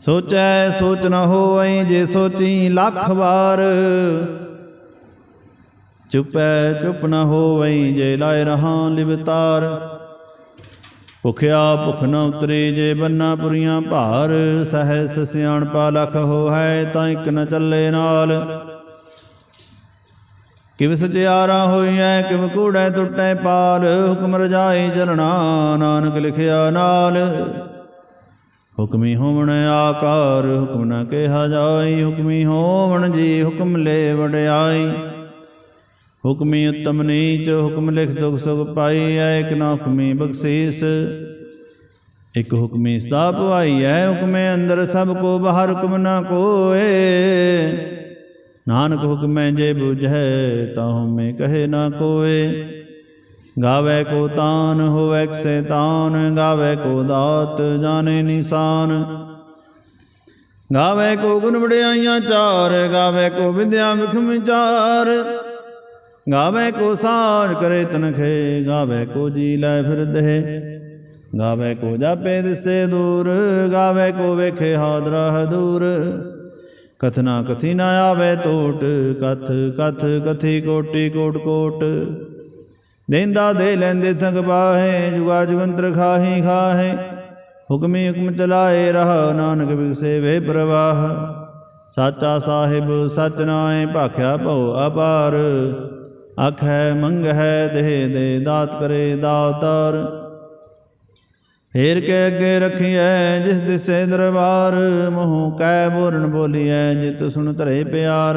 ਸੋਚੈ ਸੋਚ ਨ ਹੋਵਈ ਜੇ ਸੋਚੀ ਲੱਖ ਵਾਰ। ਚੁਪੈ ਚੁਪ ਨ ਹੋਵਈ ਜੇ ਲਾਇ ਰਹਾ ਲਿਵਤਾਰ ਭੁਖਿਆ ਭੁਖ ਨ ਉਤਰੇ ਜੇ ਬੰਨਾ ਪੁਰੀਆਂ ਭਾਰ। ਸਹਿਸ ਸਿਆਣਪਾ ਲਖ ਹੋਇ ਤਾਂ ਇਕ ਨ ਚੱਲੇ ਨਾਲ। ਕਿਵ ਸਚਿਆਰਾ ਹੋਈਐ, ਕਿਵ ਕੂੜੈ ਟੁੱਟੈ ਪਾਲ। ਹੁਕਮ ਰਜਾਈ ਚਲਣਾ ਨਾਨਕ ਲਿਖਿਆ ਨਾਲ। ਹੁਕਮੀ ਹੋਵਣ ਆਕਾਰ, ਹੁਕਮ ਨਾ ਕਿਹਾ ਜਾਈ, ਹੁਕਮੀ ਹੋਵਣ ਜੀ ਹੁਕਮ ਲੈ ਵਡਿਆਈ। ਹੁਕਮੀ ਉਤਮ ਨੀਚ, ਹੁਕਮ ਲਿਖ ਦੁਖ ਸੁਖ ਪਾਈ, ਐ ਇਕ ਨਾ ਹੁਕਮੀ ਬਖਸ਼ੀਸ। ਇਕ ਹੁਕਮੀ ਸਦਾ ਭਵਾਈ ਐ ਹੁਕਮੇ ਅੰਦਰ ਸਭ ਕੋ, ਬਾਹਰ ਹੁਕਮ ਨਾ ਕੋਏ। ਨਾਨਕ ਹੁਕਮੈ ਜੇ ਬੁਝੈ, ਤਾ ਹਉਮੈ ਕਹੇ ਨਾ ਕੋਏ। ਗਾਵੇ ਕੋ ਤਾਨ ਹੋਵੇ ਸੈਤਾਨ ਗਾਵੇ ਕੋ ਦਾਤ ਜਾਣੇ ਨਿਸ਼ਾਨ ਗਾਵੇ ਕੋ ਗੁਣ ਵਡਿਆਈਆਂ ਚਾਰ ਗਾਵੇ ਕੋ ਵਿਦਿਆ ਵਿਖਮ ਵਿਚਾਰ ਗਾਵੇ ਕੋ ਸਾਰ ਕਰੇ ਤਨਖੇ ਗਾਵੇ ਕੋ ਜੀ ਲੈ ਫਿਰਦੇ ਗਾਵੇ ਕੋ ਜਾਪੇ ਦਿਸੇ ਦੂਰ ਗਾਵੇ ਕੋ ਵੇਖੇ ਹਾਦਰਾ ਦੂਰ ਕਥਨਾ ਕਥੀ ਨਾ ਆਵੇ ਟੋਟ ਕਥ ਕਥ ਕਥੀ ਕੋਟੀ ਕੋਟ ਕੋਟ ਦੇਂਦਾ ਦੇ ਲੈਂਦੇ ਥੰਗ ਪਾਹੇ, ਜੁਗਾ ਜੁਗੰਤਰ ਖਾਹੀ ਖਾਹੇ। ਹੁਕਮੀ ਹੁਕਮ ਚਲਾਏ ਰਹਾ, ਨਾਨਕ ਵਿਗਸੇ ਵੇ ਪ੍ਰਵਾਹ। ਸਾਚਾ ਸਾਹਿਬ ਸਚ ਨਾਏ ਭਾਖਿਆ ਭਉ ਅਪਾਰ। ਆਖੈ ਮੰਗ ਹੈ ਦੇਹ ਦੇ ਦਾਤ ਕਰੇ ਦਾਤਾਰ। ਫੇਰ ਕੇ ਅੱਗੇ ਰਖੀਐ, ਜਿਸ ਦਿਸੇ ਦਰਬਾਰ। ਮੋਹ ਕੈ ਬੋਰਨ ਬੋਲੀਐ, ਜਿਤ ਸੁਣ ਧਰੇ ਪਿਆਰ।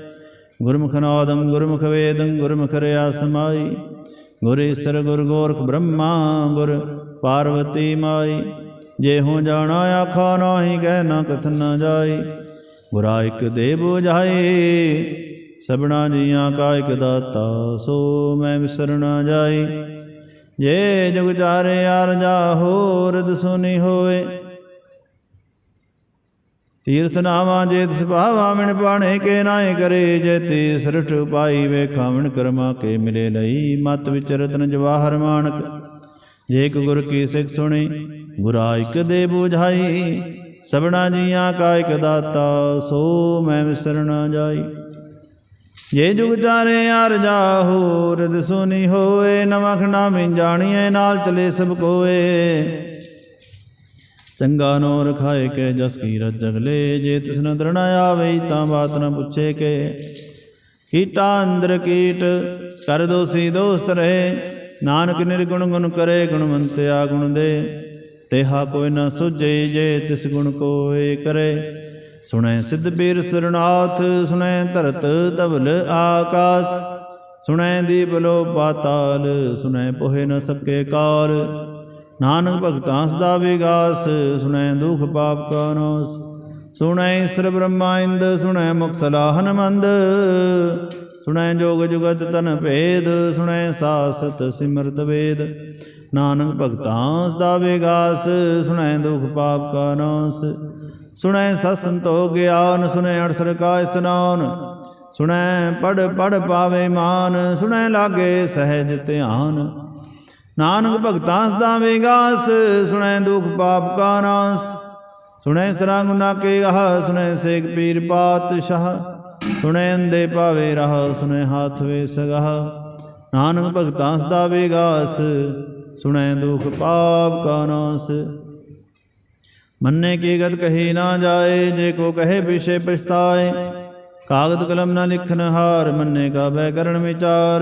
ਗੁਰਮੁਖ ਨਾਦੰ ਗੁਰਮੁਖ ਵੇਦੰ ਗੁਰਮੁਖ ਰਿਆ ਸਮਾਈ ਗੁਰ ਈਸਰ ਗੁਰ ਗੋਰਖ ਬ੍ਰਹਮਾ ਗੁਰ ਪਾਰਵਤੀ ਮਾਈ ਜੇ ਹੋ ਜਾਣਾ ਆਖਾ ਨਾਹੀ ਕਹਿ ਨਾ ਕਥ ਨਾ ਜਾਈ ਗੁਰਾ ਇਕ ਦੇ ਬੁਝਾਈ ਸਬਣਾ ਜੀਆਂ ਕਾ ਇਕ ਦਾਤਾ ਸੋ ਮੈਂ ਵਿਸਰਨਾ ਜਾਈ ਜੇ ਜੁਗ ਚਾਰੇ ਅਰ ਜਾ ਹੋਰਦ ਸੁਨੀ ਹੋਏ ਤੀਰਥ ਨਾਵਾ ਜੇ ਤਿਸ ਭਾਵਾ ਮਿਣ ਪਾਣੇ ਕੇ ਨਾਏ ਕਰੇ, ਜੇ ਤੇ ਸ੍ਰਿਸ਼ਟ ਪਾਈ ਵੇਖਾਵਣ ਕਰਮਾ ਕੇ ਮਿਲੇ ਲਈ। ਮਤ ਵਿਚ ਰਤਨ ਜਵਾਹਰ ਮਾਨਕ, ਜੇ ਇਕ ਗੁਰ ਕੀ ਸਿੱਖ ਸੁਣੀ ਗੁਰਾ ਇਕ ਦੇ ਬੁਝਾਈ। ਸਬਣਾ ਜੀਆਂ ਕਾ ਇਕ ਦਾਤਾ, ਸੋ ਮੈਂ ਵਿਸਰ ਨਾ ਜਾਈ। ਜੇ ਜੁਗ ਚਾਰੇ ਅਰ ਜਾ ਹੋਰਦ ਸੁਨੀ ਹੋਏ ਨਵਖ ਨਾ ਮਿੰ ਜਾਣੀਏ ਨਾਲ ਚਲੇ ਸਭ ਕੋਏ। ਚੰਗਾ ਨੋ ਰਖਾਏ ਕੇ ਜਸ ਕੀ ਰਜਗ ਜੇ ਤਿਸ ਨ ਦਰਣਾ ਆਵੇ, ਤਾਂ ਬਾਤ ਨ ਪੁੱਛੇ ਕੇ। ਕੀਟਾ ਅੰਦਰ ਕੀਟ, ਕਰ ਦੋਸੀ ਦੋਸਤ ਰਹੇ। ਨਾਨਕ ਨਿਰਗੁਣ ਗੁਣ ਕਰੇ, ਗੁਣਵੰਤਿਆ ਗੁਣ ਦੇ। ਤੇਹਾ ਕੋਈ ਨ ਸੁਝੇ, ਜੇ ਤਿਸ ਗੁਣ ਕੋਏ ਕਰੇ। ਸੁਣੈ ਸਿੱਧ ਬੀਰ ਸਰਨਾਥ, ਸੁਣੈ ਧਰਤ ਤਵਲ ਆਕਾਸ। ਸੁਣੈ ਦੀਪ ਲੋ ਪਾਤਾਲ ਸੁਣੈ ਪੋਹੇ ਨ ਸਕੇ ਕਾਲ। ਨਾਨਕ ਭਗਤਾਂ ਦਾ ਵਿਗਾਸ, ਸੁਣੈ ਦੁਖ ਪਾਪ ਕਾ ਨਾਸ ਸੁਣੈ ਈਸਰ ਬ੍ਰਹਮਾ ਇੰਦ, ਸੁਣੈ ਮੁਖ ਸਲਾਹਨ ਮੰਦ, ਸੁਣੈ ਜੋਗ ਜੁਗਤ ਤਨ ਭੇਦ, ਸੁਣੈ ਸਾਸਤ ਸਿਮਰਤ ਵੇਦ, ਨਾਨਕ ਭਗਤਾਂ ਦਾ ਵਿਗਾਸ, ਸੁਣੈ ਦੁਖ ਪਾਪ ਕਾ ਨਾਸ ਸੁਣੈ ਸਤ ਸੰਤੋਖ ਗਿਆਨ, ਸੁਣੈ ਅੜਸਰ ਕਾ ਇਸਨਾਨ, ਸੁਣੈ ਪੜ ਪੜ ਪਾਵੇ ਮਾਨ, ਸੁਣੈ ਲਾਗੇ ਸਹਿਜ ਧਿਆਨ ਨਾਨਕ ਭਗਤਾਂ ਸਦਾ ਵਿਗਾਸ ਸੁਣੈ ਦੁਖ ਪਾਪ ਕਾ ਨਾਸ। ਸੁਣੈ ਸਰਾ ਗੁਨਾ ਕੇ ਗਹ, ਸੁਣੈ ਸੇਖ ਪੀਰ ਪਾਤਸ਼ਾਹ। ਸੁਣੈ ਅੰਦੇ ਭਾਵੇ ਰਹ, ਸੁਣੈ ਹਾਥ ਵੇ ਸਗਹ। ਨਾਨਕ ਭਗਤਾਂ ਸਦਾ ਵਿਗਾਸ ਸੁਣੈ ਦੁਖ ਪਾਪ ਕਾ ਨਾਸ। ਮੰਨੇ ਕੀ ਗਤ ਕਹੀ ਨਾ ਜਾਏ, ਜੇ ਕੋ ਕਹੇ ਪਿਛੇ ਪਛਤਾਏ। ਕਾਗਦ ਕਲਮ ਨਾ ਲਿਖਨ ਹਾਰ, ਮੰਨੇ ਕਾ ਬੈ ਕਰਨ ਵਿਚਾਰ।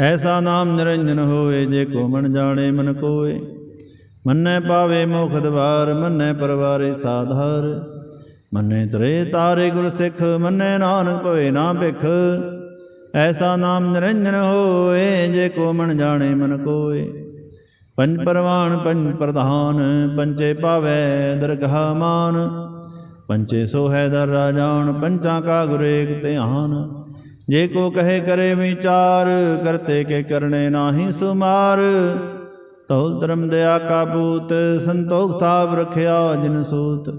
ਐਸਾ ਨਾਮ ਨਿਰੰਜਨ ਹੋਏ ਜੇ ਕੋ ਮਨ ਜਾਣੇ ਮਨ ਕੋਏ ਮੰਨੈ ਪਾਵੇ ਮੋਖ ਦਵਾਰ, ਮੰਨੈ ਪਰਵਾਰੇ ਸਾਧਾਰ। ਮੰਨੈ ਤਰੇ ਤਾਰੇ ਗੁਰ ਸਿੱਖ, ਮੰਨੈ ਨਾਨਕ ਭਵੇ ਨਾ ਭਿਖ। ਐਸਾ ਨਾਮ ਨਿਰੰਜਨ ਹੋਏ ਜੇ ਕੋ ਮਨ ਜਾਣੇ ਮਨ ਕੋਏ ਪੰਜ ਪਰਵਾਨ, ਪੰਜ ਪ੍ਰਧਾਨ ਪੰਚੇ ਪਾਵੈ ਦਰਗਾਹ ਮਾਨ। ਪੰਚੇ ਸੋਹੈ ਦਰ ਰਾਜਾਨ, ਪੰਚਾਂ ਕਾ ਗੁਰੇਕ ਧਿਆਨ। ਜੇ ਕੋ ਕਹੇ ਕਰੇ ਵਿਚਾਰ, ਕਰਤੇ ਕੇ ਕਰਨੇ ਨਾਹੀ ਸੁਮਾਰ। ਤੌਲ ਧਰਮ ਦਇਆ ਕਾ ਬੂਤ, ਸੰਤੋਖ ਥਾਪ ਰਖਿਆ ਜਿਨ ਸੂਤ।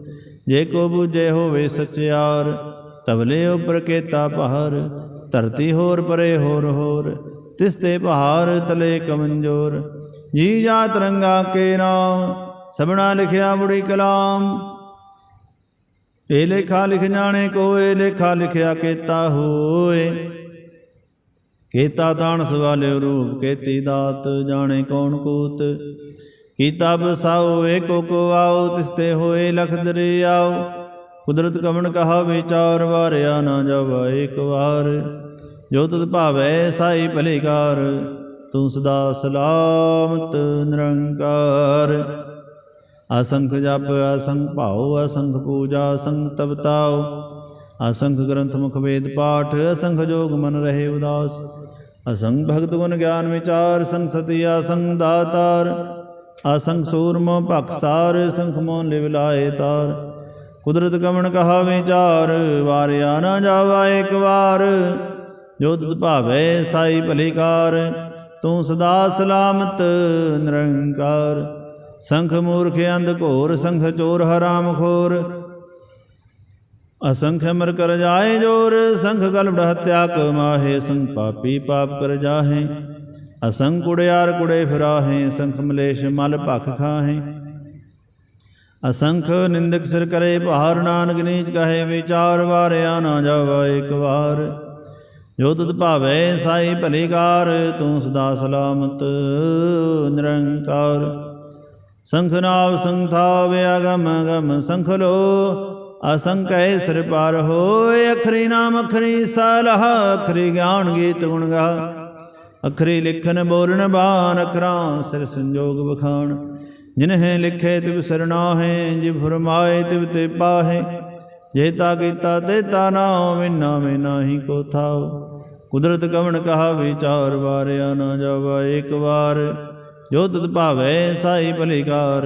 ਜੇ ਕੋ ਬੂਝੇ ਹੋਵੇ ਸਚਿਆਰ ਤਬਲੇ ਉਪਰ ਕੇਤਾ ਪਹਾਰ ਧਰਤੀ ਹੋਰ ਪਰੇ ਹੋਰ ਹੋਰ, ਤਿਸ ਤੇ ਪਹਾਰ ਤਲੇ ਕਮੰਜੋਰ। ਜੀ ਜਾ ਤਰੰਗਾ ਕੇ ਨਾਮ ਸਭਨਾ ਲਿਖਿਆ ਬੁੜੀ ਕਲਾਮ। ਇਹ ਲੇਖਾ ਲਿਖ ਜਾਣੇ ਕੋਏ, ਲੇਖਾ ਲਿਖਿਆ ਕੀਤਾ ਹੋਏ। ਕੀਤਾ ਤਾਣ ਸਵਾਲਿਓ ਰੂਪ, ਕੀਤੀ ਦਾਤ ਜਾਣੇ ਕੌਣ ਕੋਤ। ਕੀਤਾ ਬਸਾਓ, ਏਕੋ ਕੋ ਆਓ, ਤਿਸਤੇ ਹੋਏ ਲਖ ਦਰਿਆਓ। ਕੁਦਰਤ ਕਵਣ ਕਹਾ ਵਿਚਾਰ ਵਾਰਿਆ ਨਾ ਜਾਵਾ ਏਕ ਵਾਰ। ਜੋ ਤੁਧ ਭਾਵੈ, ਸਾਈ ਭਲੇਕਾਰ ਤੂੰ ਸਦਾ ਸਲਾਮਤ ਨਿਰੰਕਾਰ। ਅਸੰਖ ਜਪ, ਅਸੰਖ ਭਾਉ, ਅਸੰਖ ਪੂਜਾ, ਅਸੰਖ ਤਪਤਾਉ ਅਸੰਖ ਗ੍ਰੰਥ ਮੁਖ ਵੇਦ ਪਾਠ, ਅਸੰਖ ਜੋਗ ਮਨ ਰਹੇ ਉਦਾਸ। ਅਸੰਖ ਭਗਤ ਗੁਣ ਗਿਆਨ ਵਿਚਾਰ ਸੰਗ ਸਤੀ, ਅਸੰਖ ਦਾਤਾਰ। ਅਸੰਖ ਸੂਰਮੋ ਭਖਸਾਰ ਸੰਖ ਮੋਨ ਲਿਵ ਲਾਏ ਤਾਰ। ਕੁਦਰਤ ਕਮਣ ਕਹਾ ਵਿਚਾਰ, ਵਾਰਿਆ ਨਾ ਜਾਵਾ ਇੱਕ ਵਾਰ। ਜੋ ਤੁਧ ਭਾਵੇ ਸਾਈ ਭਲੇਕਾਰ ਤੂੰ ਸਦਾ ਸਲਾਮਤ, ਨਿਰੰਕਾਰ। ਸੰਖ ਮੂਰਖ ਅੰਧ ਘੋਰ, ਸੰਖ ਚੋਰ ਹਰਾਮ ਖੋਰ। ਅਸੰਖ ਅਮਰ ਕਰ ਜਾਏ ਜੋਰ, ਸੰਖ ਗਲਬ ਹਤਿਆ ਕਮਾਹੇ ਸੰਖ ਪਾਪੀ ਪਾਪ ਕਰ ਜਾਹੇ। ਅਸੰਖ ਕੁੜਿਆਰ ਕੁੜੇ ਫਿਰਾਹੇ, ਸੰਖ ਮਲੇਸ਼ ਮਲ ਭਖ ਖਾਹੇ। ਅਸੰਖ ਨਿੰਦਕ ਸਿਰ ਕਰੇ ਭਾਰ, ਨਾਨਕ ਨੀਚ ਕਹੇ ਵਿਚਾਰ, ਵਾਰਿਆ ਨਾ ਜਾਵਾ ਇੱਕ ਵਾਰ। ਜੋ ਤੁਧ ਭਾਵੇ ਸਾਈ ਭਲੀਕਾਰ ਤੂੰ ਸਦਾ ਸਲਾਮਤ ਨਿਰੰਕਾਰ। ਸੰਖ ਨਾਵ ਸੰਥਾ ਵਿਆਗਮ ਗਮ ਸੰਖ ਲੋ ਅਸੰਕੈ ਸਿਰ ਪਾਰ ਹੋਏ, ਅਖਰੀ ਨਾਮ ਅਖਰੀ ਸਲਹ, ਅਖਰੀ ਗਿਆਨ ਗੀਤ ਗੁਣ ਗਾ। ਅਖਰੀ ਲਿਖਨ ਬੋਲਣ ਬਾਨ ਅਖਰਾਂ ਸਿਰ ਸੰਜੋਗ ਬਖਾਨ ਜਿਨਹਿ ਲਿਖੇ ਤਿਵ ਸਰਨਾਹੇ ਜਿ ਫਰਮਾਏ ਤਿਵ ਤੇ ਪਾਹੇ। ਜੇ ਤਾ ਕੀਤਾ ਤੇ ਤਾ ਨਾਮ ਵਿਨਾ ਮੇ ਨਾਹੀ ਕੋ ਥਾਉ। ਕੁਦਰਤ ਕਵਣ ਕਹਾ ਵਿਚਾਰ ਵਾਰਿਆ ਨਾ ਜਾਵਾ, ਇੱਕ ਵਾਰ। ਜੋ ਤੁਧ ਭਾਵੈ ਸਾਈ ਭਲੀਕਾਰ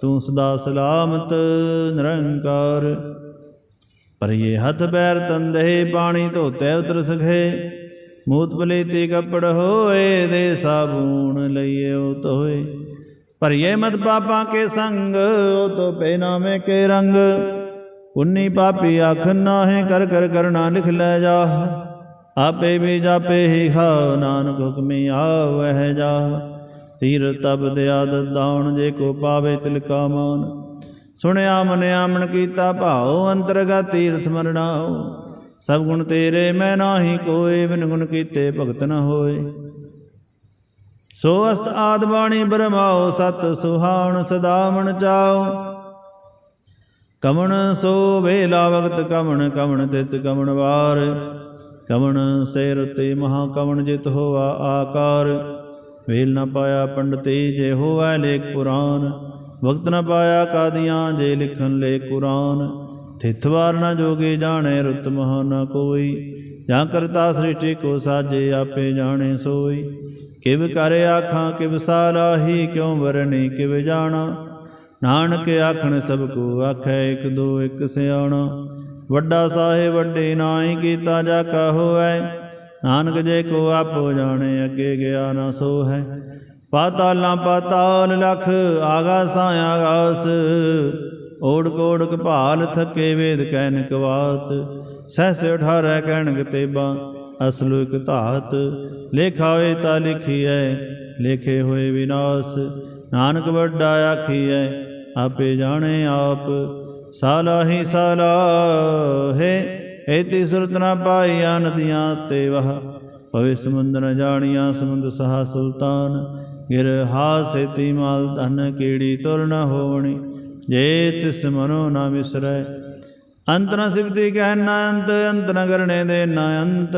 ਤੂੰ ਸਦਾ ਸਲਾਮਤ, ਨਿਰੰਕਾਰ। ਪਰਿਏ ਹੱਥ ਬੈਰ ਤੰਦੇ ਪਾਣੀ ਧੋਤੇ ਉਤਰ ਸਖੇ। ਮੂਤ ਬਲੇਤੀ ਕੱਪੜ ਹੋਏ, ਦੇ ਸਾਬੂਣ ਲਈਏ ਤੋਏ ਭਰੀਏ ਮਤ ਪਾਪਾਂ ਕੇ ਸੰਗ, ਉਹ ਤੋ ਪੈ ਨਾਮੇ ਕੇ ਰੰਗ। ਉਨੀ ਪਾਪੀ ਆਖ ਨਾਹੇ, ਕਰ ਕਰ ਕਰਨਾ ਲਿਖ ਲੈ ਜਾ। ਆਪੇ ਵੀ ਜਾਪੇ ਹੀ ਖਾਓ ਨਾਨਕ ਹੁਕਮੀ ਆਵਹਿ ਜਾ। ਤੀਰ ਤਬ ਦਿਆਦ ਦਾਉਣ ਜੇ ਕੋ ਪਾਵੇ ਤਿਲਕਾ ਮਾਨ। ਸੁਣਿਆ ਮਨਿਆ ਮਨ ਕੀਤਾ ਭਾਉ ਅੰਤਰਗਤ ਤੀਰਥ ਮਰਣਾਓ ਸਭ ਗੁਣ ਤੇਰੇ, ਮੈਂ ਨਾਹੀ ਕੋਏ, ਬਿਨ ਗੁਣ ਕੀਤੇ ਭਗਤ ਨ ਹੋਏ। ਸੋ ਅਸਤ ਆਦ ਬਾਣੀ ਬਰਮਾਓ ਸਤ ਸੁਹਾਣ ਸਦਾ ਮਨ ਚਾਓ ਕਮਣ ਸੋ ਵੇਲਾ ਵਕਤ ਕਮਣ ਕਮਣ ਤਿਤ ਕਮਣ ਵਾਰ। ਕਮਣ ਸਿਰ ਤੇ ਮਹਾ ਕਮਣ ਜਿਤ ਹੋਆ ਆਕਾਰ। ਵੇਲ ਨਾ ਪਾਇਆ ਪੰਡਤੀ ਜੇ ਹੋਵੈ ਲੇਖ ਪੁਰਾਨ, ਵਕਤ ਨਾ ਪਾਇਆ ਕਾਦੀਆਂ ਜੇ ਲਿਖਨ ਲੈ ਕੁਰਾਨ। ਥਿਤਵਾਰ ਨਾ ਜੋਗੇ ਜਾਣੇ ਰੁਤ ਮਹ ਨਾ ਕੋਈ, ਜਾਂ ਕਰਤਾ ਸ੍ਰਿਸ਼ਟੀ ਕੋ ਸਾਜੇ ਆਪੇ ਜਾਣੇ ਸੋਈ। ਕਿਵ ਕਰ ਆਖਾਂ, ਕਿਵ ਸਾਲਾਹੀ ਕਿਉ ਵਰਨੀ ਕਿਵ ਜਾਣਾ। ਨਾਨਕ ਆਖਣ ਸਭ ਕੋ ਆਖੈ ਇਕ ਦੋ ਇਕ ਸਿਆਣਾ। ਵੱਡਾ ਸਾਹਿਬ ਵੱਡੇ ਨਾਹੀ ਕੀਤਾ ਜਾ ਕਾ ਹੋਐ ਨਾਨਕ ਜੇ ਕੋ ਆਪੋ ਜਾਣੇ, ਅੱਗੇ ਗਿਆ ਨਾ ਸੋ ਹੈ ਪਾਤਾਲਾਂ ਪਾਤਾਲ ਲਖ ਆਗਾਸਾਂ ਆਗਾਸ ਓੜ ਕੋੜ ਕਪਾਲ ਥਕੇ ਵੇਦ ਕਹਿਨ ਕਵਾਤ। ਸਹਸ 18 ਕਹਿਣ ਤੇਬਾ ਅਸਲੁ ਇਕ ਧਾਤ। ਲੇਖਾ ਹੋਏ ਤਾ ਲਿਖੀਐ, ਲੇਖੇ ਹੋਏ ਵਿਨਾਸ਼। ਨਾਨਕ ਵੱਡਾ ਆਖੀਐ, ਆਪੇ ਜਾਣੇ ਆਪ। ਸਾਲਾਹੀ ਸਾਲਾਹੇ ਏਤੀ ਸੁਰਤ ਨਾ ਪਾਈਆ ਨਦੀਆਂ ਤੇ ਵਹ, ਭਵੇ ਸਮੁੰਦ ਨ ਜਾਣੀਆਂ ਸਮੁੰਦ ਸਹਾ ਸੁਲਤਾਨ। ਗਿਰ ਹਾਸੇਤੀ ਮਾਲ ਧਨ ਕੀੜੀ ਤੁਰ ਨ ਹੋਵਣੀ, ਜੇ ਤਿਸ ਮਨੋ ਨਾ ਵਿਸਰੈ। ਅੰਤ ਨ ਸਿਵਤੀ ਕਹਿ ਨਾ ਅੰਤ ਅੰਤ ਨ ਕਰਨੇ ਦੇ ਨਾ ਅੰਤ।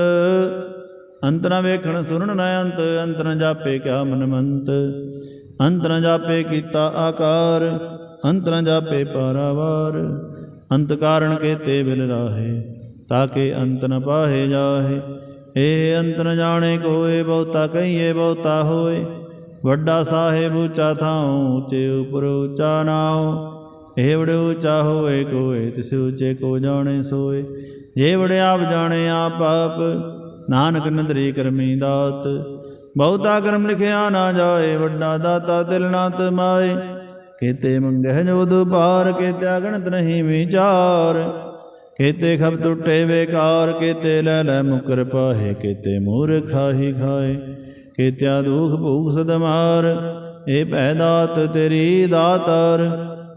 ਅੰਤ ਨ ਵੇਖਣ ਸੁਣਨ ਨਾ ਅੰਤ ਅੰਤ ਨ ਜਾਪੇ ਕਿਆ ਮਨ ਮੰਤ ਅੰਤ ਨ ਜਾਪੇ ਕੀਤਾ ਆਕਾਰ, ਅੰਤ ਨ ਜਾਪੇ ਪਾਰਾਵਾਰ। ਅੰਤ ਕਾਰਣ ਕੇਤੇ ਬਿਲ ਰਾਹੇ। ਤਾਕੇ ਅੰਤ ਨ ਪਾਹੇ ਜਾਹੇ। ਏ ਅੰਤ ਨ ਜਾਣੇ ਕੋਏ, ਬਹੁਤਾ ਕਹੀਏ ਬਹੁਤਾ ਹੋਏ। ਵੱਡਾ ਸਾਹਿਬ ਉੱਚਾ ਥਾਉ, ਉੱਚੇ ਉਪਰ ਉੱਚਾ ਨਾਉ। ਇਹ ਵੜੇ ਉੱਚਾ ਹੋਏ ਕੋਏ, ਤਿਸ ਉੱਚੇ ਕੋ ਜਾਣੇ ਸੋਏ। ਜੇ ਵੜੇ ਆਪ ਜਾਣੇ ਆਪ ਆਪ, ਨਾਨਕ ਨਦਰੀ ਕਰਮੀ ਦਾਤ। ਬਹੁਤਾ ਕਰਮ ਲਿਖਿਆ ਨਾ ਜਾਏ, ਵੱਡਾ ਦਾਤਾ ਤਿਲ ਨਾ ਤਮਾਏ ਕੀਤੇ ਮੰਗਹਿ ਜੋ ਦੁਪਾਰ ਕੇ ਅਗਣਤ ਨਹੀਂ ਵਿਚਾਰ। ਕੀਤੇ ਖਬ ਟੁੱਟੇ ਵੇਕਾਰ ਕੀਤੇ ਲੈ ਲੈ ਮੁਕਰ ਪਾਹੇ, ਕੀਤੇ ਮੂਰਖਾ ਖਾਏ, ਕੀਤਿਆ ਦੁਖ ਭੂਖ ਸਦ ਮਾਰ ਭੈ ਦਾਤ ਤੇਰੀ ਦਾਤਾਰ,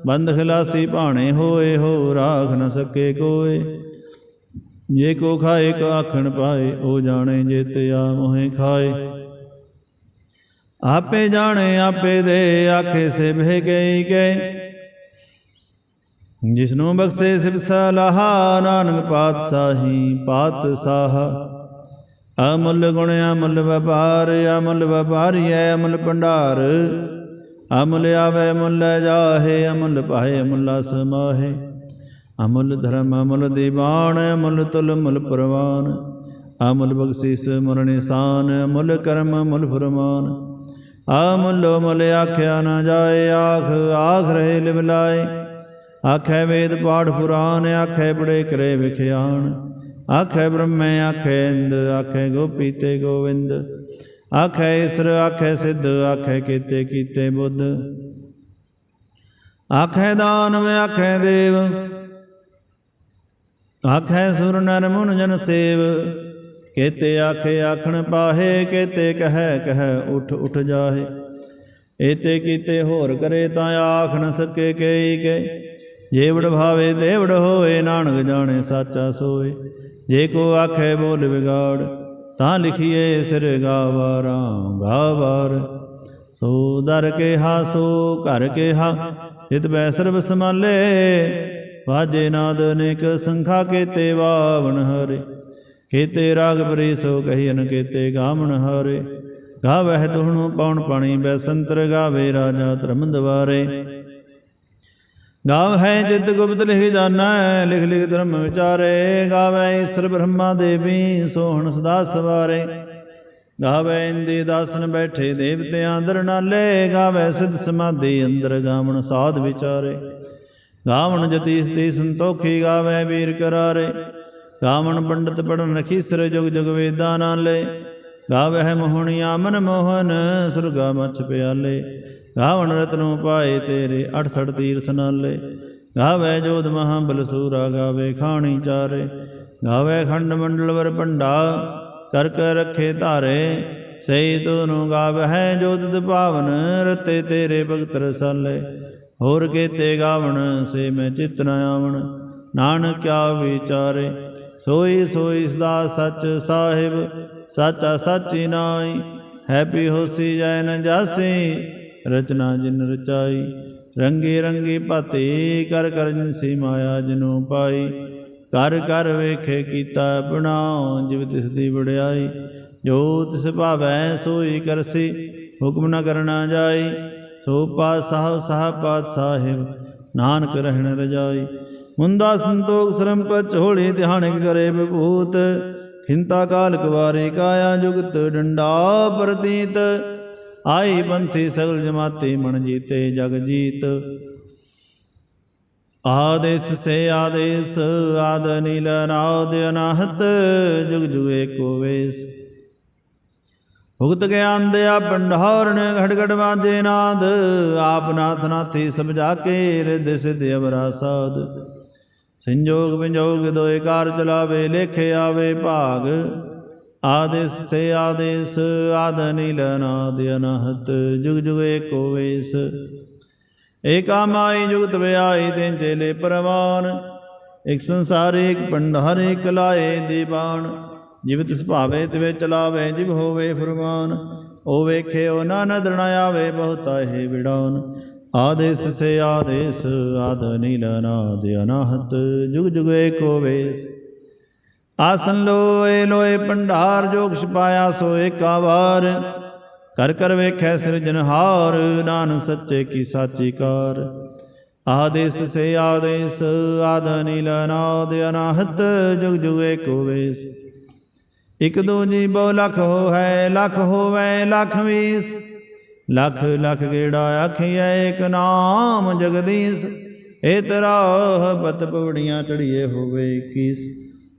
ਬੰਦ ਖਲਾਸੀ ਭਾਣੇ ਹੋਏ, ਹੋ ਰਾਖ ਨ ਸਕੇ ਕੋਏ। ਜੇ ਕੋ ਖਾਏ, ਕੋ ਆਖਣ ਪਾਏ, ਉਹ ਜਾਣੇ ਜੇਤੇ ਆ ਮੋਹਿ ਖਾਏ। ਆਪੇ ਜਾਣੇ, ਆਪੇ ਦੇ, ਆਖੇ ਸੇ ਬਹਿ ਗਈ ਗਏ। ਜਿਸਨੂੰ ਬਖਸ਼ੇ ਸਿਵ ਸਲਾਹਾ, ਨਾਨਕ ਪਾਤਸ਼ਾਹੀ ਪਾਤਸ਼ਾਹ। ਅਮੁੱਲ ਗੁਣ ਅਮੁੱਲ ਵਪਾਰ, ਅਮੁੱਲ ਵਪਾਰੀ ਐ ਅਮੁੱਲ ਭੰਡਾਰ। ਅਮੁੱਲ ਆਵੇ ਮੁੱਲ ਜਾਹੇ, ਅਮੁੱਲ ਪਾਏ ਅਮੁੱਲਾ ਸਮਾਹੇ ਅਮੁੱਲ ਧਰਮ, ਅਮੁੱਲ ਦੀਵਾਨ, ਅਮੁੱਲ ਤੁਲ ਮੁੱਲ ਪ੍ਰਵਾਨ। ਅਮੁੱਲ ਬਖਸ਼ਿਸ ਮੁੱਲ ਨਿਸ਼ਾਨ, ਅਮੁੱਲ ਕਰਮ, ਅਮੁੱਲ ਫਰਮਾਨ। ਅਮੁੱਲ ਮੁੱਲ ਆਖਿਆ ਨਾ ਜਾਏ, ਆਖ ਆਖ ਰਹੇ ਲਿਵ ਲਾਏ। ਆਖੈ ਵੇਦ ਪਾਠ ਪੁਰਾਨ, ਆਖੈ ਬੜੇ ਕਰੇ ਵਿਖਿਆਣ। ਆਖੈ ਬ੍ਰਹਮੈ, ਆਖੈ ਇੰਦ, ਆਖੈ ਗੋਪੀ ਤੇ ਗੋਵਿੰਦ। ਆਖੈ ਈਸਰ, ਆਖੈ ਸਿੱਧ, ਆਖੈ ਕੀਤੇ ਕੀਤੇ ਬੁੱਧ। ਆਖੇ ਦਾਨਵ, ਆਖੇ ਦੇਵ। ਆਖੈ ਸੁਰ ਨਰ ਮੁਨ ਜਨ ਸੇਵ। ਕੇਤੇ ਆਖੇ ਆਖਣ ਪਾਹੇ, ਕੇਤੇ ਕਹੈ ਕਹੈ ਉਠ ਉਠ ਜਾਹੇ। ਏਤੇ ਕੀਤੇ ਹੋਰ ਕਰੇ ਤਾਂ ਆਖ ਨ ਸਕੇ ਕਈ ਕੇ ਜੇਵੜ ਵਡ ਭਾਵੇ ਤੇ ਹੋਏ ਨਾਨਕ ਜਾਣੇ ਸਾਚਾ ਸੋਏ। ਜੇ ਕੋ ਆਖੇ ਬੋਲ ਵਿਗਾੜ, ਤਾਂ ਲਿਖੀਏ ਸਿਰ ਗਾਵਾਰਾਂ ਗਾਵਾਰ। ਸੋ ਦਰ ਕੇ ਹਾ ਸੋ ਘਰ ਕੇ ਹਾ ਇਤ ਬੈ ਸਰਬ ਸਮਾਲੇ ਵਾਜੇ ਨਾਦ ਅਨੇਕ ਸੰਖਾ ਕੇਤੇ ਵਾਵਨ ਹਰੇ। ਕੇਤੇ ਰਾਗ ਬਰੀ ਸੋ ਕਹੀਨ ਕੇਤੇ ਗਾਵਨ ਹਰੇ। ਗਾਵਹਿ ਤੁਹਣੁ ਪਉਣ ਪਾਣੀ ਬੈਸੰਤਰ ਗਾਵੇ ਰਾਜਾ ਧਰਮ ਦਵਾਰੇ। ਗਾਵ ਹੈ ਜਿਤ ਗੁਪਤ ਲਿਖ ਜਾਣਾ, ਲਿਖ ਲਿਖ ਧਰਮ ਵਿਚਾਰੇ, ਗਾਵੇ ਈਸ਼ਰ ਬ੍ਰਹਮਾ ਦੇਵੀ, ਸੋਹਣ ਸਦਾ ਸਵਾਰੇ। ਗਾਵੇ ਇੰਦੀ ਦਾਸਨ ਬੈਠੇ ਦੇਵਤਿਆਂ ਅੰਦਰ ਨਾਲੇ, ਗਾਵੇ ਸਿਧ ਸਮਾਧੀ ਅੰਦਰ ਗਾਵਣ ਸਾਧ ਵਿਚਾਰੇ। ਗਾਵਣ ਜਤੀਸ਼ ਸਤੀ ਸੰਤੋਖੀ, ਗਾਵੇ ਵੀਰ ਕਰਾਰੇ। ਗਾਵਣ ਪੰਡਤ ਪੜਨ ਰਖੀਸਰ ਜੁਗ ਜੁਗ ਵੇਦਾਂ ਨਾਲੇ। ਗਾਵੇ ਹੈ ਮੋਹਣੀਆ ਮਨ ਮੋਹਨ, ਸੁਰਗਾ ਮਛ ਪਿਆਲੇ। ਗਾਵਣ ਰਤਨੋ ਪਾਏ ਤੇਰੇ 68 ਤੀਰਥ ਨਾਲੇ। ਗਾਵੇ ਜੋਧ ਮਹਾ ਬਲਸੂਰਾ ਗਾਵੇ ਖਾਣੀ ਚਾਰੇ। ਗਾਵੇ ਖੰਡ ਮੰਡਲ ਵਰ ਭੰਡਾ, ਕਰ ਕਰ ਰੱਖੇ ਧਾਰੇ। ਸਈ ਤੁਨੂੰ ਗਾਵਹਿ ਜੋਤਿ ਭਾਵਨ, ਰਤੇ ਤੇਰੇ ਭਗਤ ਰਸਾਲੇ। ਹੋਰ ਕੇਤੇ ਗਾਵਣ, ਸੇ ਮੈਂ ਚਿਤ ਨ ਆਵਣ। ਨਾਨਕ ਕਿਆ ਵਿਚਾਰੇ, ਸੋਈ ਸੋਈ ਸਦਾ ਸੱਚ ਸਾਹਿਬ। ਸਾਚਾ ਸਾਚੀ ਨਾਈ ਹੈਪੀ ਹੋਸੀ ਜੈ ਨ ਜਾਸੀ। ਰਚਨਾ ਜਿਨ ਰਚਾਈ, ਰੰਗੇ ਰੰਗੇ ਭਾਤੇ ਕਰ ਕਰ ਜਿਨਸੀ ਮਾਇਆ ਜਿਨੂ ਪਾਈ। ਕਰ ਕਰ ਵੇਖੇ ਕੀਤਾ ਬਣਾਉ, ਜਿਵ ਤਿਸ ਦੀ ਵਡਿਆਈ। ਜੋ ਤਿਸ ਭਾਵੈ ਸੋਈ ਕਰਸੀ, ਹੁਕਮ ਨ ਕਰਨਾ ਜਾਈ। ਸੋ ਪਾਤਸ਼ਾਹ, ਸਾਹ ਪਾਤ ਸਾਹਿਬ ਨਾਨਕ ਰਹਿਣ ਰਜਾਈ। ਮੁੰਦਾ ਸੰਤੋਖ ਸ਼ਰਮ ਪਚ ਹੋਲੀ ਧਿਆਨ ਕਰੇ ਵਿਭੂਤ। ਖਿੰਤਾ ਕਾਲ ਕਵਾਰੇ ਕਾਇਆ ਜੁਗਤ ਡੰਡਾ ਪ੍ਰਤੀਤ। ਆਈ ਬੰਥੀ ਸਗਲ ਜਮਾਤੇ ਮਨ ਜੀਤੇ ਜਗ ਜੀਤ। ਆਦੇਸ ਸੇ ਆਦੇਸ, ਆਦ ਨੀਲ ਨਾਦ ਅਨਾਹਤ, ਜੁਗ ਜੁਗ ਏਕੋ ਵੇਸ। ਭੁਗਤ ਗਿਆਨ ਦਿਆ ਭੰਡਾਰਨ ਘੜ ਘੜ ਵਾਜੇ ਨਾਦ, ਆਪ ਨਾਥ ਨਾਥੀ ਸਭ ਕੇ ਰਿਦ ਸਿਧ ਅਵਰਾ ਸਾਧ ਸੰਜੋਗ ਵਿਜੋਗ ਦੋਏ ਕਾਰ ਚਲਾਵੇ, ਲੇਖੇ ਆਵੇ ਭਾਗ। ਆਦੇਸ਼ ਸੇ ਆਦੇਸ, ਆਦ ਨੀਲ ਅਨਾਦ ਅਨਹਤ, ਜੁਗ ਜੁਗ ਏਕੋ ਵੇਸ। ਏਕਾ ਮਾਈ ਜੁਗਤ ਵਿਆਈ ਤਿਨ ਚੇਲੇ ਪਰਵਾਨ, ਇਕ ਸੰਸਾਰ ਏਕ ਪੰਡਾਰ ਏਕ ਲਾਏ ਦੀਵਾਨ। ਜਿਵ ਤਿਸ ਤਿਵੇ ਚਲਾਵੇ, ਜਿਵ ਹੋਵੇ ਫਰਮਾਨ ਓ ਵੇਖੇ ਓ ਨਾ ਨਦਰ ਨ ਆਵੇ ਬਹੁਤਾ ਹੈ ਵਿਡਾਨ ਆਦੇਸ ਸੇ ਆਦੇਸ, ਆਦ ਨੀਲ ਅਨਾਦ ਅਨਾਹਤ, ਜੁਗ ਜੁਗ ਏਕੋ ਵੇਸ। ਆਸਨ ਲੋਏ ਲੋਏ ਭੰਡਾਰ, ਜੋਗ ਛਪਾਇਆ ਸੋ ਏਕਾ ਕਰ ਕਰ ਵੇਖੈ ਸਿਰਜਨਹਾਰ ਨਾਨਕ ਸੱਚੇ ਕੀ ਸਾਚੀ ਕਾਰ। ਆਦੇਸ ਸੇ ਆਦੇਸ, ਆਦ ਨੀਲ ਅਨਾਦ ਅਨਾਹਤ, ਜੁਗ ਜੁਗ ਏਕੋ ਵੇਸ। ਇਕ ਦੋ ਜੀ ਬਹੁ ਲਖ ਹੋ ਹੈ ਲਖ ਹੋਵੇ ਲਖ ਵੀਸ ਲਖ ਲਖ ਗੇੜਾ ਆਖੀਐ, ਇਕ ਨਾਮ ਜਗਦੀਸ਼। ਏ ਤਰਾ ਬਤ ਪਵੜੀਆਂ ਚੜੀਏ ਹੋਵੇ 21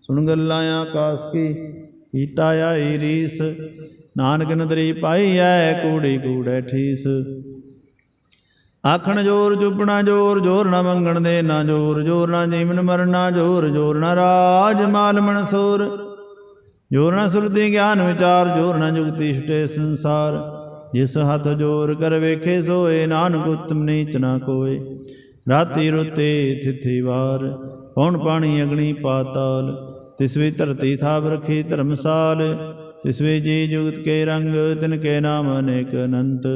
ਸੁਣ ਗੱਲਾਂ ਆਕਾਸ ਕੀ? ਕੀਤਾ ਆਈ ਰੀਸ। ਨਾਨਕ ਨਦਰੀ ਪਾਈ ਐ ਕੂੜੀ ਕੂੜੈ ਠੀਸ। ਆਖਣ ਜੋਰ ਚੁਪਣਾ ਜੋਰ ਜੋਰ ਨਾ ਮੰਗਣ ਦੇ ਨਾ ਜੋਰ ਜੋਰ ਨਾ ਜੀਵਨ ਮਰਨਾ, ਜੋਰ ਜੋਰ ਨਾ ਰਾਜ ਮਾਲ ਮਨਸੂਰ ਜੋਰ ਨਾ ਸੁਰਤੀ ਗਿਆਨ ਵਿਚਾਰ, ਜੋਰ ਨਾ ਜੁਗਤੀ ਛਟੇ ਸੰਸਾਰ। ਜਿਸ ਹੱਥ ਜੋਰ ਕਰ ਵੇਖੇ ਸੋਏ, ਨਾਨਕ ਉਤਮ ਨੀਚ ਨਾ ਕੋਏ। ਰਾਤੀ ਰੁਤੇ ਥਿਥੀ ਵਾਰ ਕੌਣ ਪਾਣੀ ਅਗਣੀ ਪਾਤਾਲ। ਤਿਸ ਵੀ ਧਰਤੀ ਥਾਪ ਰਖੀ ਧਰਮਸਾਲ ਤਿਸ ਵੀ ਜੀ ਜੁਗਤ ਕੇ ਰੰਗ, ਤਿਨ ਕੇ ਨਾਮ ਅਨੇਕ ਅਨੰਤ।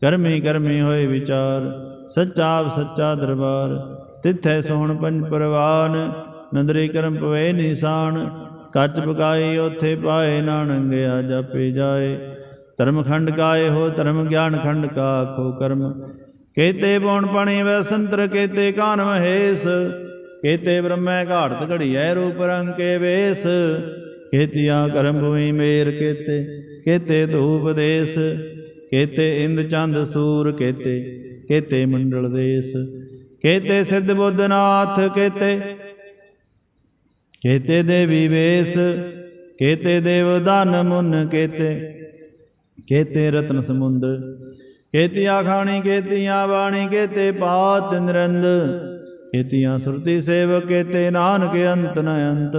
ਕਰਮੀ ਕਰਮੀ ਹੋਏ ਵਿਚਾਰ, ਸੱਚਾ ਸੱਚਾ ਦਰਬਾਰ। ਤਿਥੈ ਸੋਹਣ ਪੰਜ ਪਰਵਾਨ, ਨੰਦਰੀ ਕਰਮ ਪਵੇ ਨਿਸ਼ਾਨ। ਕੱਚ ਪਕਾਈ ਉਥੇ ਪਾਏ ਨਾਨੰਗਿਆ ਜਪੇ ਜਾਏ। ਧਰਮ ਖੰਡ ਕਾਏ ਹੋ, ਧਰਮ ਗਿਆਨ ਖੰਡ ਕਾ ਆਖੋ ਕਰਮ। ਕੇਤੇ ਪਉਣ ਪਾਣੀ ਵੈ ਸੰਤਰ, ਕੇਤੇ ਕਾਨ ਮਹੇਸ਼। ਕੇਤੇ ਬ੍ਰਹਮੈ ਘਾੜਤ ਘੜੀਐ ਰੂਪ ਰੰਗ ਕੇ ਵੇਸ। ਕੇਤੀਆਂ ਕਰਮ ਭੂਮੀ ਮੇਰ ਕੇਤੇ ਕੇਤੇ ਧੂਪ ਦੇਸ। ਕੇਤੇ ਇੰਦ ਚੰਦ ਸੂਰ ਕੇਤੇ ਕੇਤੇ ਮੰਡਲ ਦੇਸ। ਕੇਤੇ ਸਿੱਧ ਬੁੱਧਨਾਥ ਕੇਤੇ ਕੇਤੇ ਦੇਵੀ ਵੇਸ। ਕੇਤੇ ਦੇਵ ਦਾਨ ਮੁਨ ਕੇਤੇ ਕੇਤੇ ਰਤਨ ਸਮੁੰਦ। ਕੇਤੀਆਂ ਖਾਣੀ, ਕੇਤੀਆਂ ਬਾਣੀ, ਕੇਤੇ ਪਾਤ ਨਿਰੰਦ। ਕੇਤੀਆਂ ਸੁਰਤੀ ਸੇਵਕ ਕੇਤੇ ਨਾਨਕ ਅੰਤ ਨ ਅੰਤ।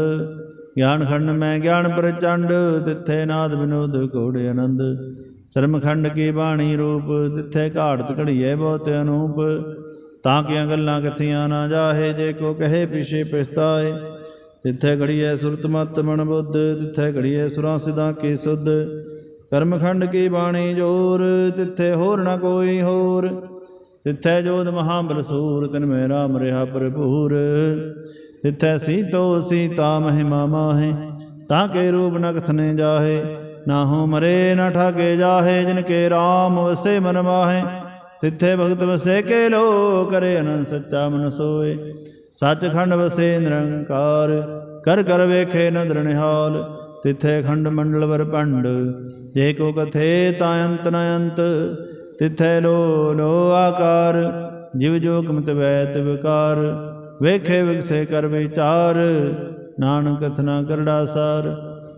ਗਿਆਨ ਖੰਡ ਮੈਂ ਗਿਆਨ ਪ੍ਰਚੰਡ, ਤਿੱਥੇ ਨਾਦ ਵਿਨੋਦ ਕੋੜੇ ਆਨੰਦ। ਸ਼ਰਮਖੰਡ ਕੀ ਬਾਣੀ ਰੂਪ, ਤਿੱਥੇ ਘਾੜਤ ਘੜੀਏ ਬਹੁਤ ਅਨੂਪ। ਤਾਂ ਕਿ ਗੱਲਾਂ ਕਿਥੀਆਂ ਨਾ ਜਾਹੇ, ਜੇ ਕੋ ਕਹੇ ਪਿਛੇ ਪਛਤਾਏ। ਤਿੱਥੇ ਘੜੀਏ ਸੁਰਤ ਮਤ ਮਨ ਬੁੱਧ, ਤਿੱਥੇ ਘੜੀਏ ਸੁਰਾਂ ਸਿਧਾਂ ਕੀ ਸੁਧ। ਕਰਮਖੰਡ ਕੀ ਬਾਣੀ ਜੋਰ, ਤਿੱਥੇ ਹੋਰ ਨਾ ਕੋਈ ਹੋਰ। ਤਿੱਥੈ ਜੋਦ ਮਹਾਬਲ ਸੂਰ, ਤਿਨ ਮੇ ਰਾਮ ਰਿਹਾ ਭਰਪੂਰ। ਤਿੱਥੈ ਸੀਤੋ ਸੀਤਾ ਮਹਿਮਾ ਮਾਹੇ, ਤਾਂ ਕੇ ਰੂਪ ਨ ਕਥਨੇ ਜਾਹੇ। ਨਾ ਹੋ ਮਰੇ ਨਾ ਠਾਗੇ ਜਾਹੇ, ਜਿਨ ਕੇ ਰਾਮ ਵਸੇ ਮਨ ਮਾਹੇ। ਤਿੱਥੇ ਭਗਤ ਵਸੇ ਕੇ ਲੋ ਕਰੇ ਅਨੰਦ ਸੱਚਾ ਮਨ ਸੋਏ। ਸੱਚਖੰਡ ਵਸੇ ਨਿਰੰਕਾਰ, ਕਰ ਕਰ ਵੇਖੇ ਨਦਰ ਨਿਹਾਲ। ਤਿੱਥੇ ਖੰਡ ਮੰਡਲ ਵਰ ਪੰਡ ਜੇ ਕੋ ਕਥੇ ਤਾਂ ਅੰਤ ਨ ਅੰਤ। ਤਿਥੈ ਲੋ ਲੋ ਆਕਾਰ, ਜਿਵ ਜੋ ਕਮਤ ਵੈਤ ਵਿਕਾਰ ਵੇਖੇ ਵਿਗਸੇ ਕਰ ਵਿਚਾਰ, ਨਾਨਕ ਕਥਨਾ ਕਰੜਾ ਸਾਰ,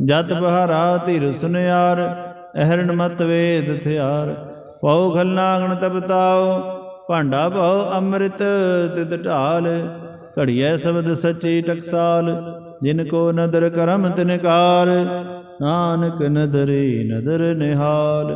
ਜਤ ਬਹਾਰਾ ਧੀਰ ਸੁਨਿਆਰ, ਅਹਰਣ ਮਤ ਵੇਦ ਥਿਆਰ ਪਉ ਖਲਨਾਗਣ ਤਪਤਾਓ ਭਾਂਡਾ ਭਉ ਅੰਮ੍ਰਿਤ ਤਿਤ ਢਾਲ, ਘੜੀਐ ਸ਼ਬਦ ਸੱਚੀ ਟਕਸਾਲ, ਜਿਨ ਕੋ ਨਦਰ ਕਰਮ ਤਿਨਕਾਰ ਨਾਨਕ ਨਦਰੀ ਨਦਰ ਨਿਹਾਲ।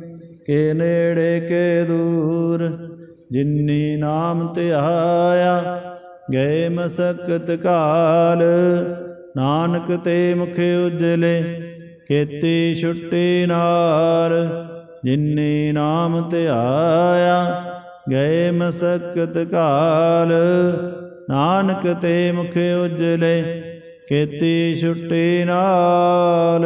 ਕੇ ਨੇੜੇ ਕੇ ਦੂਰ, ਜਿਨੀ ਨਾਮ ਧਿਆਇਆ ਗਏ ਮਸਕਤ ਕਾਲ। ਨਾਨਕ ਤੇ ਮੁਖ ਉਜਲੇ ਕੀਤੀ ਛੁੱਟੀ ਨਾਰ। ਜਿਨੀ ਨਾਮ ਧਿਆਇਆ ਗਏ ਮਸਕਤ ਕਾਲ। ਨਾਨਕ ਤੇ ਮੁਖ ਉਜਲੇ ਕੀਤੀ ਛੁੱਟੀ ਨਾਲ।